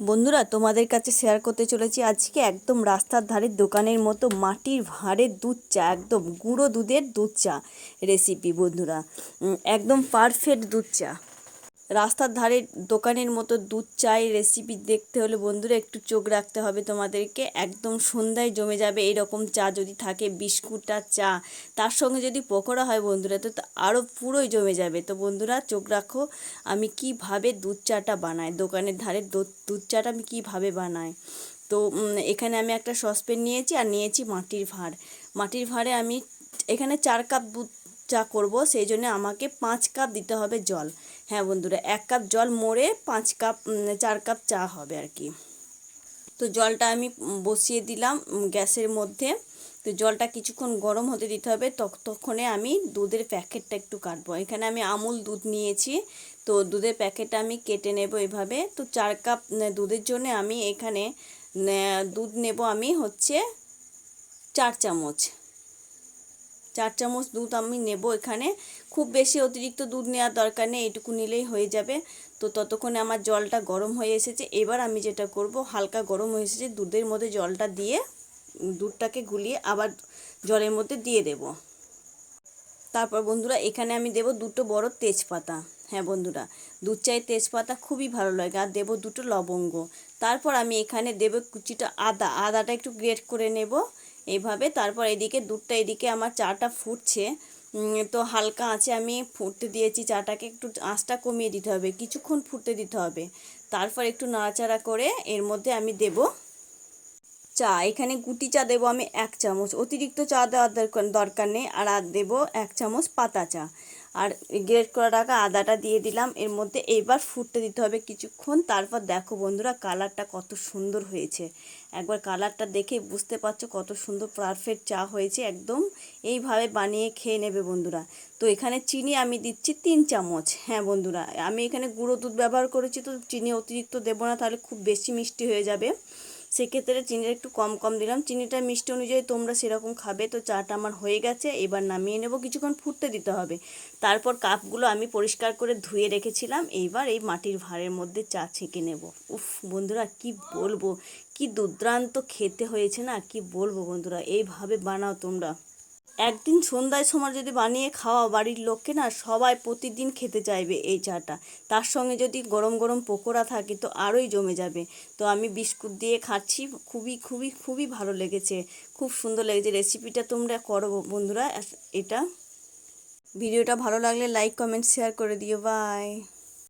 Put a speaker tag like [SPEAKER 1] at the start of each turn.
[SPEAKER 1] বন্ধুরা, তোমাদের কাছে শেয়ার করতে চলেছি আজকে একদম রাস্তার ধারের দোকানের মতো মাটির ভাঁড়ের দুধ চা, একদম গুঁড়ো দুধের দুধ চা রেসিপি বন্ধুরা। একদম পারফেক্ট দুধ চা। রাস্তার ধারে দোকানের মতো দুধ চায়ের রেসিপি দেখতে হলে বন্ধুরা একটু চোখ রাখতে হবে তোমাদেরকে। একদম সন্ধ্যায় জমে যাবে এরকম চা যদি থাকে, বিস্কুট আর চা। তার সঙ্গে যদি পকোড়া হয় বন্ধুরা, তো আরও পুরোই জমে যাবে। তো বন্ধুরা চোখ রাখো, আমি কীভাবে দুধ চাটা বানাই? দোকানের ধারে দুধ চাটা আমি কীভাবে বানাই? তো এখানে আমি একটা সসপ্যান নিয়েছি আর নিয়েছি মাটির ভাঁড় মাটির ভাঁড়ে আমি এখানে চার কাপ দুধ চা করব, সেই জন্য আমাকে পাঁচ কাপ দিতে হবে জল। হ্যাঁ বন্ধুরা, এক কাপ জল মরে পাঁচ কাপ চার কাপ চা হবে আর কি। তো জলটা আমি বসিয়ে দিলাম গ্যাসের মধ্যে। তো জলটা কিছুক্ষণ গরম হতে দিতে হবে ততক্ষণে আমি দুধের প্যাকেটটা একটু কাটবো। এখানে আমি আমুল দুধ নিয়েছি, তো দুধের প্যাকেটটা আমি কেটে নেব এভাবে। তো চার কাপ দুধের জন্য আমি এখানে দুধ নেব আমি হচ্ছে চার চামচ। চার চামচ দুধ আমি নেব এখানে। খুব বেশি অতিরিক্ত দুধ নেওয়ার দরকার নেই, এটুকু নিলেই হয়ে যাবে। তো ততক্ষণে আমার জলটা গরম হয়ে এসেছে। এবার আমি যেটা করব, হালকা গরম হয়ে এসেছে, দুধের মধ্যে জলটা দিয়ে দুধটাকে গুলিয়ে আবার জলের মধ্যে দিয়ে দেব। তারপর বন্ধুরা, এখানে আমি দেব দুটো বড় তেজপাতা। হ্যাঁ বন্ধুরা, দুধ চায়ের তেজপাতা খুবই ভালো লাগে, আর দেবো দুটো লবঙ্গ। তারপর আমি এখানে দেবো কুচিটা আদা। আদাটা একটু গ্রেট করে নেব এইভাবে তারপর এদিকে দুধটা, এদিকে আমার চাটা ফুটছে। তো হালকা আঁচে আমি ফুটতে দিয়েছি চাটাকে, একটু আঁচটা কমিয়ে দিতে হবে, কিছুক্ষণ ফুটতে দিতে হবে। তারপর একটু নাড়াচাড়া করে এর মধ্যে আমি দেবো চা, এখানে গুটি চা দেবো আমি এক চামচ। অতিরিক্ত চা দেওয়ার দরকার নেই, আর আর দেবো এক চামচ পাতা চা। আর গ্রেট করা রাখা আদাটা দিয়ে দিলাম, এর মধ্যে এবার ফুটতে দিতে হবে কিছুক্ষণ। তারপর দেখো বন্ধুরা, কালারটা কত সুন্দর হয়েছে। একবার কালারটা দেখে বুঝতে পারছ কত সুন্দর পারফেক্ট চা হয়েছে, একদম এইভাবে বানিয়ে খেয়ে নেবে বন্ধুরা। তো এখানে চিনি আমি দিচ্ছি তিন চামচ। হ্যাঁ বন্ধুরা, আমি এখানে গুঁড়ো দুধ ব্যবহার করেছি, তো চিনি অতিরিক্ত দেবো না, তাহলে খুব বেশি মিষ্টি হয়ে যাবে। সেক্ষেত্রে চিনিটা একটু কম কম দিলাম। চিনিটা মিষ্টি অনুযায়ী তোমরা সেরকম খাবে। তো চাটা আমার হয়ে গেছে, এবার নামিয়ে নেব। কিছুক্ষণ ফুটতে দিতে হবে। তারপর কাপগুলো আমি পরিষ্কার করে ধুয়ে রেখেছিলাম। এইবার এই মাটির ভাঁড়ের মধ্যে চা ছেঁকে নেব। উফ, বন্ধুরা, কি বলব? কি দুর্দান্ত খেতে হয়েছে না? কি বলব বন্ধুরা? এইভাবে বানাও তোমরা। একদিন সন্ধ্যায় সময় যদি বানিয়ে খাওয়া বাড়ির লোককে না সবাই প্রতিদিন খেতে চাইবে এই চাটা। তার সঙ্গে যদি গরম গরম পকোড়া থাকে তো আরোই জমে যাবে। তো আমি বিস্কুট দিয়ে খাচ্ছি, খুবই খুবই খুবই ভালো লেগেছে। খুব সুন্দর লেগেছে। রেসিপিটা তোমরা করো বন্ধুরা। এটা। ভিডিওটা ভালো লাগলে লাইক, কমেন্ট, শেয়ার করে দিও। বাই।